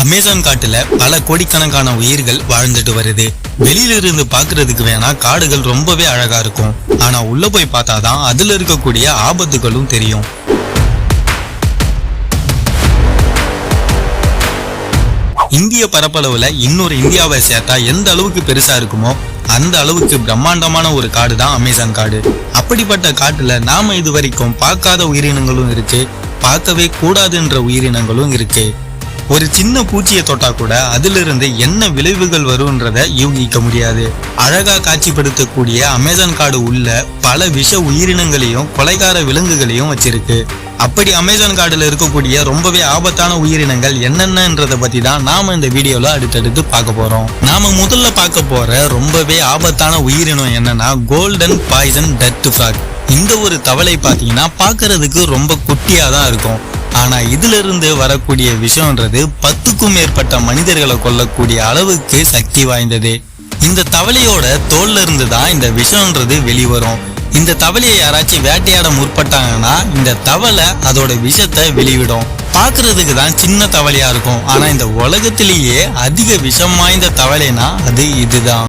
Amazon காட்டுல பல கோடிக்கணக்கான உயிர்கள் வாழ்ந்துட்டு வருது. வெளியில இருந்து பாக்குறதுக்கு வேணா காடுகள் ரொம்பவே அழகா இருக்கும். ஆனா உள்ள போய் பார்த்தாதான் அதுல இருக்கக்கூடிய ஆபத்துகளும் தெரியும். இந்திய பரப்பளவுல இன்னொரு இந்தியாவை சேர்த்தா எந்த அளவுக்கு பெருசா இருக்குமோ அந்த அளவுக்கு பிரம்மாண்டமான ஒரு காடு தான் அமேசான் காடு. அப்படிப்பட்ட காட்டுல நாம இது வரைக்கும் பார்க்காத உயிரினங்களும் இருக்கு பார்க்கவே கூடாதுன்ற உயிரினங்களும் இருக்கு. ஒரு சின்ன பூச்சியை தொட்டா கூட அதிலிருந்து என்ன விளைவுகள் வரும்ன்றத யூகிக்க முடியாது. அழகா காட்சிப்படுத்தக்கூடிய அமேசான் காடு உள்ள பல விஷ உயிரினங்களையும் கொலைகார விலங்குகளையும் வச்சிருக்கு. அப்படி அமேசான் காடுல இருக்கக்கூடிய ரொம்பவே ஆபத்தான உயிரினங்கள் என்னென்னன்றத பத்தி தான் நாம இந்த வீடியோல அடுத்தடுத்து பார்க்க போறோம். நாம முதல்ல பார்க்க போற ரொம்பவே ஆபத்தான உயிரினம் என்னன்னா கோல்டன் பாய்சன் டெத் ஃபிராக் இந்த ஒரு தவளை பார்த்தீங்கன்னா பார்க்கறதுக்கு ரொம்ப குட்டியாக தான் இருக்கும். ஆனா இதுல இருந்து வரக்கூடிய விஷயம்ன்றது பத்துக்கும் மேற்பட்ட மனிதர்களை கொல்லக்கூடிய அளவுக்கு சக்தி வாய்ந்தது. இந்த தவளையோட தோல்ல இருந்து தான் இந்த விஷம்ன்றது வெளிவரும். இந்த தவளையை யாராச்சும் வேட்டையாட முற்பட்டாங்கன்னா இந்த தவளை அதோட விஷத்தை வெளிவிடும். பார்க்கிறதுக்கு தான் சின்ன தவளையா இருக்கும். ஆனா இந்த உலகத்திலேயே அதிக விஷம் வாய்ந்த தவளைனா அது இதுதான்.